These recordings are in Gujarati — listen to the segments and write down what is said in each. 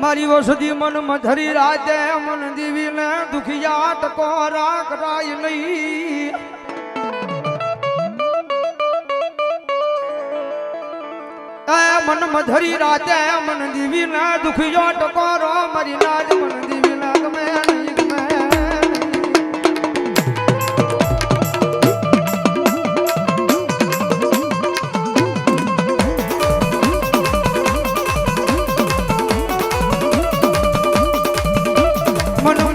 મારી વસતી મન મધરી રાતે મન દીવીને દુખિયા ટકો રાખરાય નહીં. એ મન મધરી રાતે મન દીવીને દુખિયો ટકોરો મારી નાજ મન દીવી ના નહીં ગમે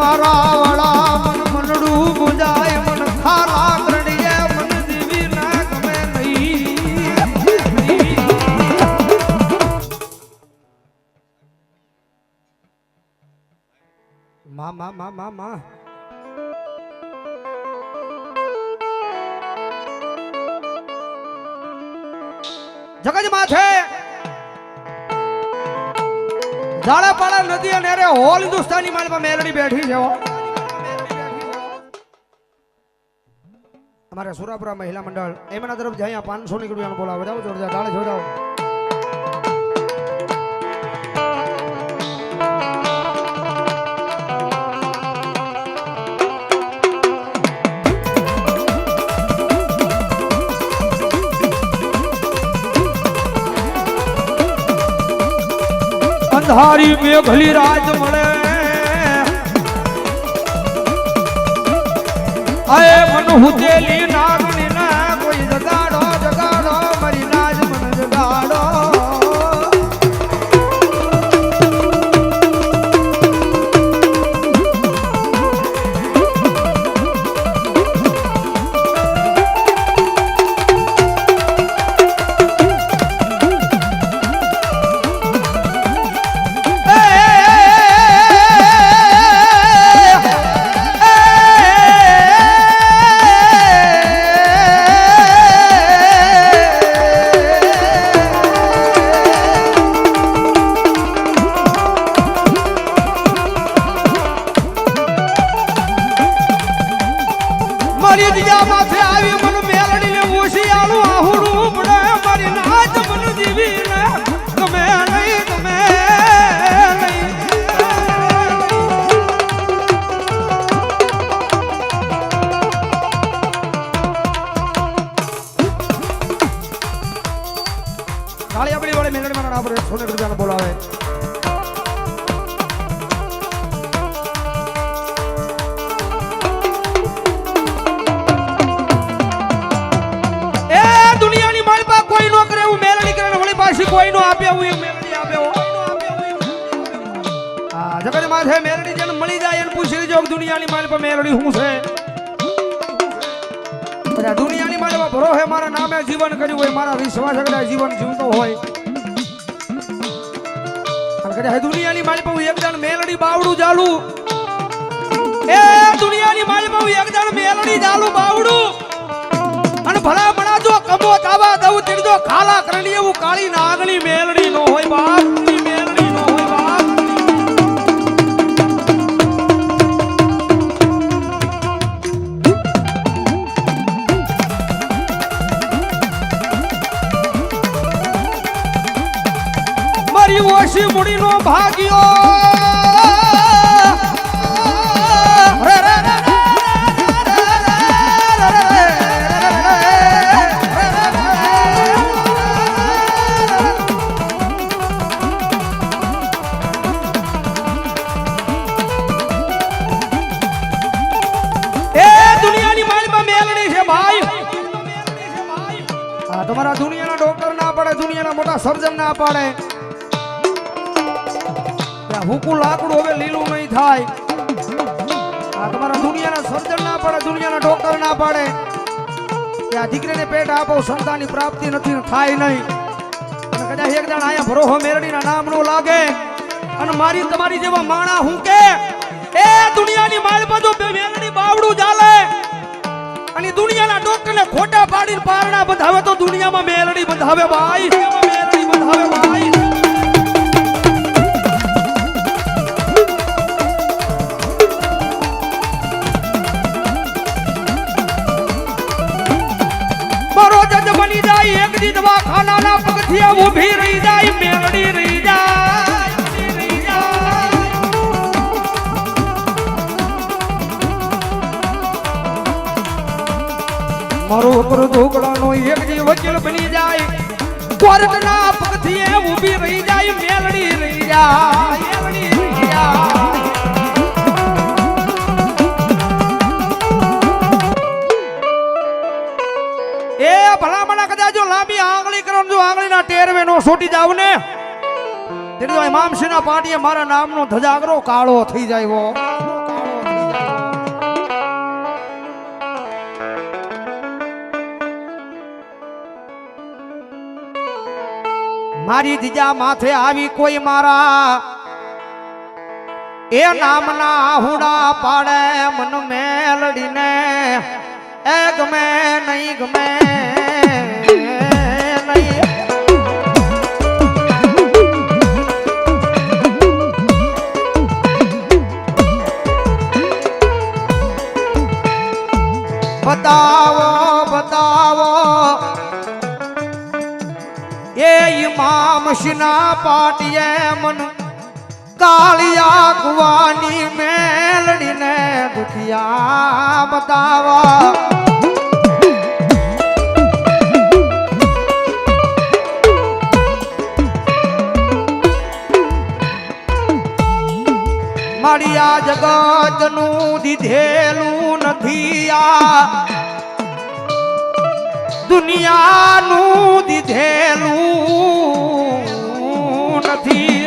મારા વાળા મન મનડું મુંજાય મન ખારા કરડીએ મન દીવી ના ગમે નહીં મા મા મા ઝાડા પાડા નદી અને અરે હોલ હિન્દુસ્તાની માલમાં મેલડી બેઠી છે. અમારા સુરાપુરા મહિલા મંડળ, એમના તરફ જાય પાંચસો નીકળ્યું બોલાવો. જાઓ જોરદાર. તાળે જોડાવો અંધારી મેઘલી રાત મળે. અય મન હુતેલી નાગણી મેલડી હું છે? દુનિયાની મારી પાસે ભરોસે મારા નામે જીવન કર્યું હોય, મારા વિશ્વાસ કદાચ જીવન જીવતો હોય. કદાચ દુનિયાની મારી પાસે એક જણ મેલડી બાવડું ચાલુ એ દુનિયાની મારી પાસે એક જણ મેલડી ચાલુ બાવડું. અને ભલા મણા જો કમો તાવા દઉં તીડજો ખાલા કરી એવું કાળી નાગણી મેલડી નો હોય બાપ મારી ઓછી ભાગ્યો દુનિયાની છે ભાઈ તમારા દુનિયાના ડોક્ટર ના પડે દુનિયાના મોટા સર્જન ના પાડે હુકુ લાકડું હવે લીલું નહીં થાય. આ તમારા દુનિયાના સર્જન ના પાડે, દુનિયાના ડોક્ટર ના પાડે. કે આ દીકરીને પેટ આપો, સંતાનની પ્રાપ્તિ નથી, થાય નહીં. કદાચ એક દાણ આયા ભરોહો મેરડીના નામનું લાગે. અને મારી તમારી જેવા માણા હું કે? એ દુનિયાની માલ બધું મેરડી બાવડું ચાલે. અને દુનિયાના ડોક્ટરને ખોટા પાડીને પારણા બંધાવે તો દુનિયામાં મેલડી બંધાવે ભાઈ. સીધી દવાખાનાના પગથિયા ઊભી રહી જાય, મેળડી રહી જાય. મારો હકરો ઢોકળાનો એક જે વકીલ બની જાય. કોર્ટના પગથિયે ઊભી રહી છૂટી જાવ ને. ઇમામસિંહના પાટીએ મારા નામનો ધજાગરો કાળો થઈ જાય મારી દીજા માથે આવી કોઈ મારા. એ નામના હુડા પાડે મન મેલડીને. એ ગમે નહીં ગમે, નહીં બતાવો બતાવો. એ ઇમામ શિના પાટીએ મન કાળિયા કુવાની મેલડીને દુખિયા બતાવા. મારી આ જગતનું દીધેલું નથી આ. દુનિયાનું દીધેલું નથી.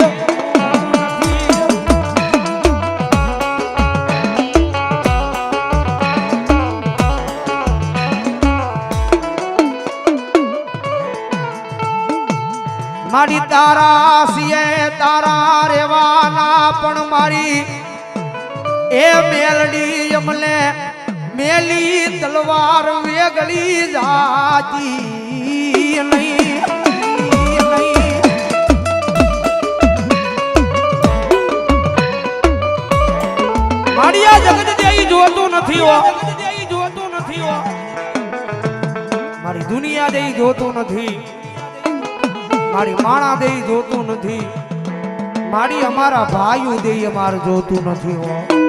મારી તારા સિયે તારા રેવાના પણ મારી એ મેલડી અમને મેલી તલવાર વેગળી જાતી નહીં નહીં. મારી આ જગત દેઈ જોતું નથી હો જોતું નથી હો. મારી દુનિયા દેઈ જોતું નથી. મારી માણા દેઈ જોતું નથી. મારી અમારા ભાઈઓ દેઈ અમારે જોતું નથી હો.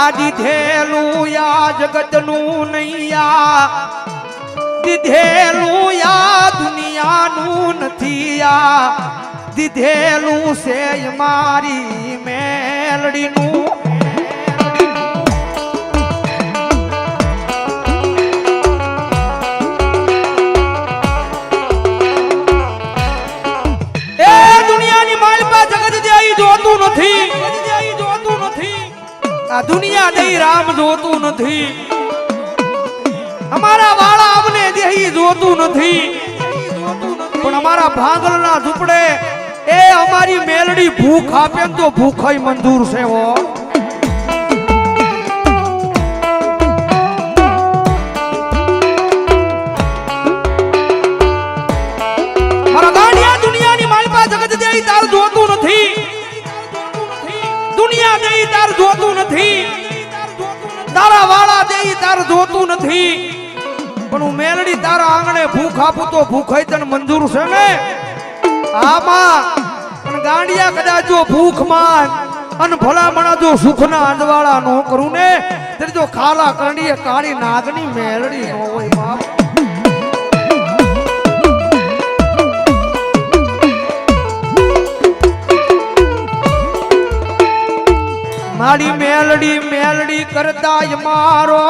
આ દીધેલું યા જગતનું નૈયા. દીધેલું યા દુનિયાનું નથી આ દીધેલું છે મારી મેલડીનું. એ દુનિયાની માલપા જગત દેઈ જોતું નથી. આ દુનિયા દઈ રામ જોતું નથી. અમારા વાળા અમને દેહી જોતું નથી. પણ અમારા ભાંગલના ઝૂંપડે એ અમારી મેલડી ભૂખ આપે તો ભૂખ મંજૂર છે હો. તાર જોતું નથી. પણ હું મેલડી તારા આંગણે ભૂખ આપું તો ભૂખાઈ તને મંજૂર છે ને? આમાં, પણ ગાંડિયા કદાચ જો ભૂખ માન અને ભલામણા જો સુખના અંજવાળા નો કરું ને, ત્યારે જો ખાલા કાંડીએ કાળી નાગની મેલડી નો હોય. મારી મેલડી મેલડી કરતા મારો.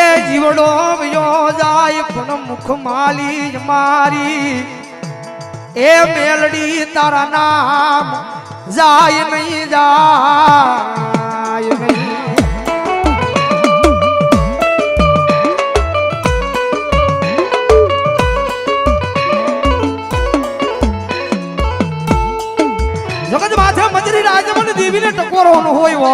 એ જીવડો વયો જાય પણ મુખ માલી મારી. એ મેલડી તારા નામ જાય નહીં જાય નહીં રાજમન ટકોરવાનો હોય વો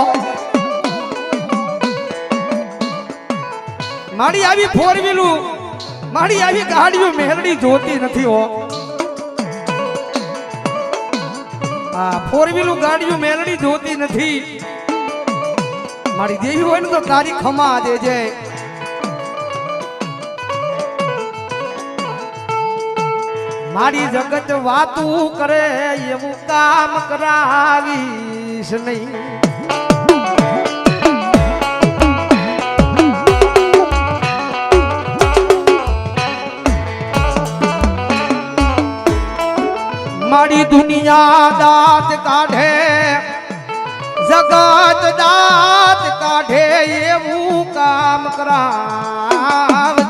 મારી આવી ફોર વ્હીલું મારી આવી ગાડીઓ મેલડી જોતી નથી હો. આ ફોર વ્હીલું ગાડીઓ મેલડી જોતી નથી. મારી દેવી હોય ને તો તારી ખમા દેજે મારી જગત વાતું કરે, એવું કામ કરીશ નહીં. મારી દુનિયા દાંત કાઢે જગત દાંત કાઢે એવું કામ કરાવ.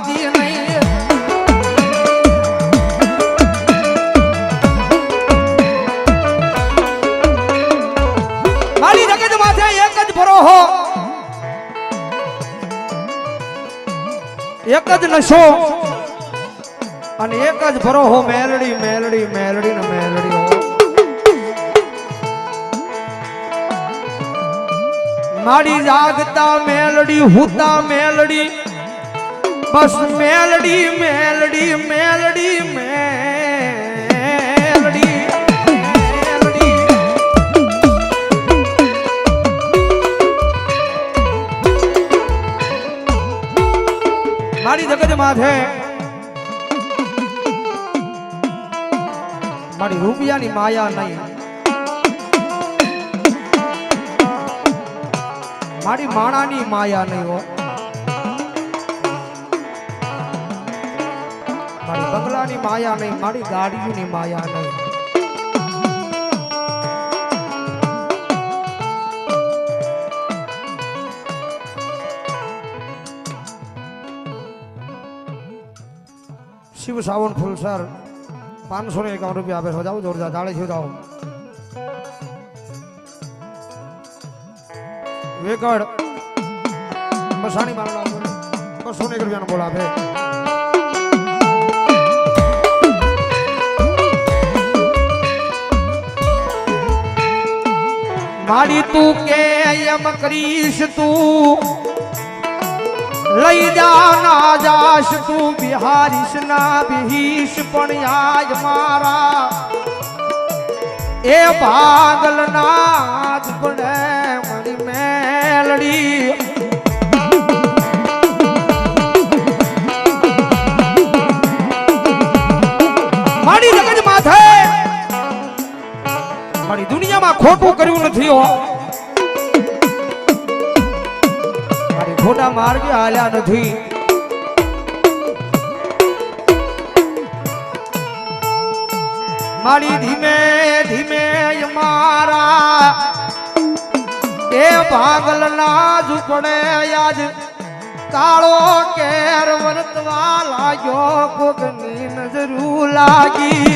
નશો અને એક જ ભરોહો, મેલડી મેલડી મેલડી ને મેલડી હો. માડી જાગતા મેલડી, હુતા મેલડી. બસ મેલડી મેલડી મેલડી મારી જગત માથે. મારી રૂપિયાની માયા નહીં. મારી માણાની માયા નહીં હો. મારી બંગલાની માયા નહીં, મારી ગાડીઓની માયા નહીં. શિવ સાવન ફૂલ, સર. પાંચસો ને એકાવન રૂપિયા આપે જાઓ, જોરદાર. જાળે છે, જાઓ. વેકડ. મસાણી મારવા બસો ને એક રૂપિયાનો બોલ આપે. મારી તું કે એમ કરીશ તું? લઈ જા ના જાશ તું બિહારીશ ના બિહીશ, પણ આજ મારા એ પાગલ નાચ પડે મારી મેલડી મારી દુનિયામાં ખોટું કર્યું નથી હો. ખોટા માર્ગે હાલ્યા નથી. મારી ધીમે ધીમે મારા એ ભાગલ ના ઝૂપડે આજ કાળો કેર વર્તવા લાગ્યો, કોકની નજરું લાગી.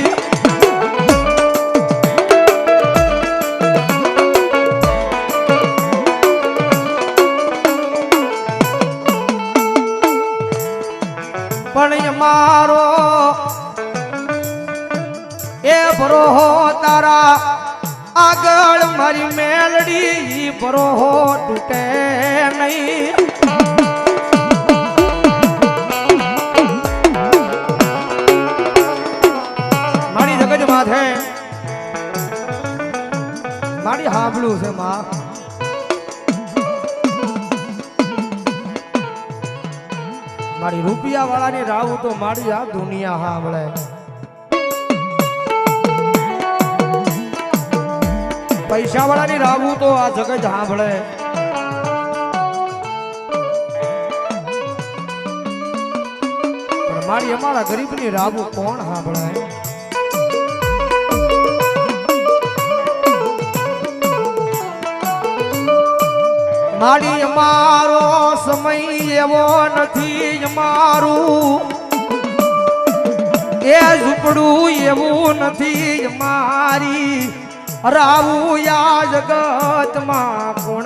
મારી રૂપિયા વાળાની રાવ તો મારી આ દુનિયા સાંભળે. પૈસા વાળાની રાવું તો આ જગત સાંભળે. પણ મારી અમારા ગરીબની રાવું કોણ સાંભળે? મારી અમારો સમય એવો નથી મારું. એ ઝૂંપડું એવું નથી મારી. રાવું યા જગતમાં કોણ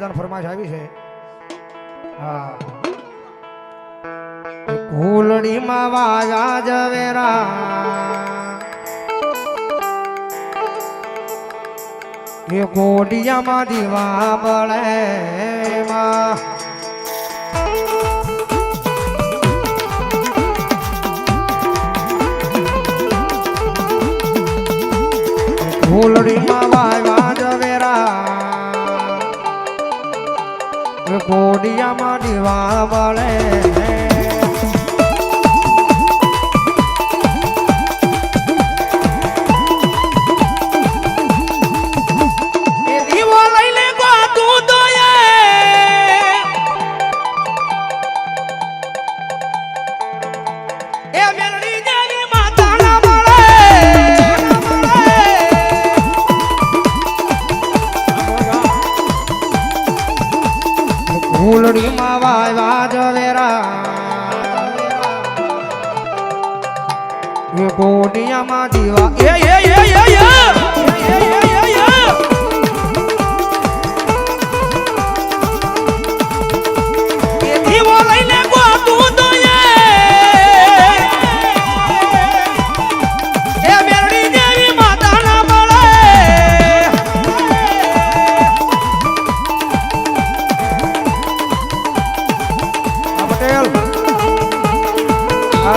જણ ફરમાશ આવી છે. હા ફૂલડીમાં વાયા જવેરા. એ કોડિયામાં દીવા બળે માં. ફૂલડીમાં એ દીવા બળે દુનિયામાં જીવા એ એ એ એ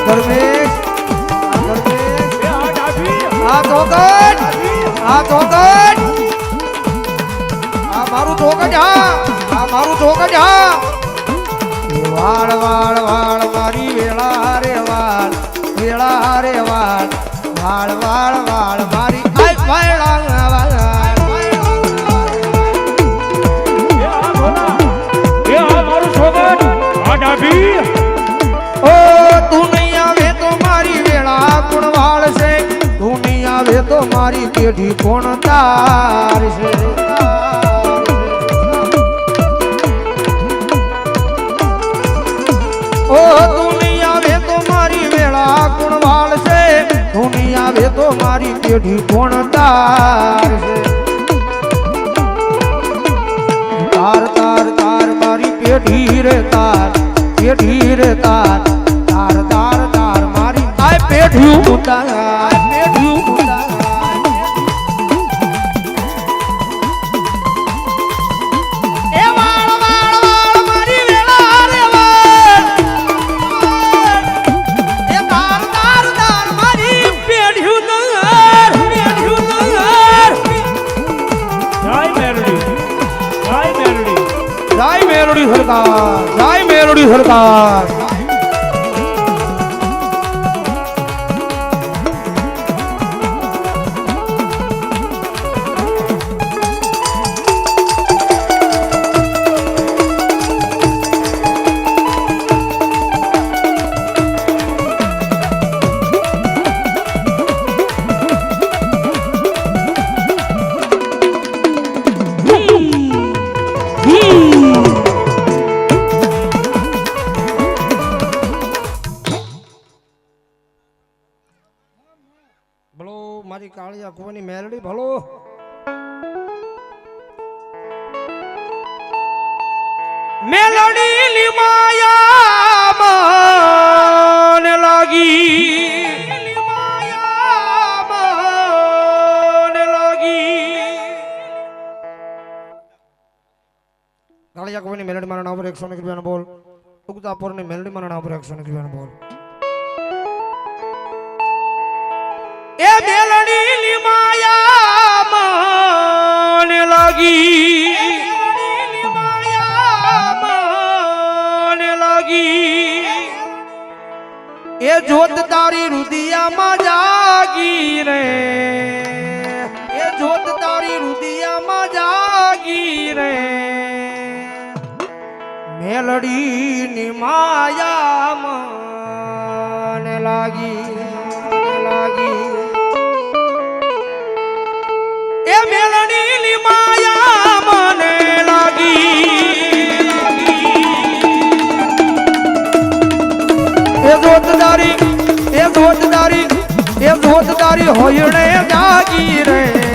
ધર્મેશ. આ ચોકટ આ ધોકટ આ મારું ધોકટ હા! આ મારું ધોકટ હા! વાળ વાળ વાળ મારી વેળા રે વાળ, વેળા રે વાળ વાળ વાળ વાળ મારી પેઢી કોણ તાર છે? ઓ દુનિયા વે તો મારી વેળા કોણ વાળ છે. દુનિયા વે તો મારી પેઢી કોણ તાર છે? તાર તાર તાર, મારી પેઢી રે તાર, પેઢી રે તાર. તાર તાર તાર, મારી આ પેઢી ઉતાર. 감사 합. કાળિયા કુવાની મેલડી, ભલો. મેલડી લાગી. લીમાયા મને લાગી. કાળિયા કુવાની મેલડી મારા નામ પર એકસો ને રૂપિયાનો બોલ. ઉગતાપુરની મેલડી મારા નામ પર એકસો ને રૂપિયાનો બોલ. એ મેલડી લીમાયા મને લાગી. મને લાગી. એ જોત તારી રુદિયામાં જાગી રે. એ જોત તારી રુદિયામાં જાગી રે. મેલડી ની માયા મને લાગી. એ જોતદારી એ જોતદારી એ જોતદારી હોયણે જાગી રે.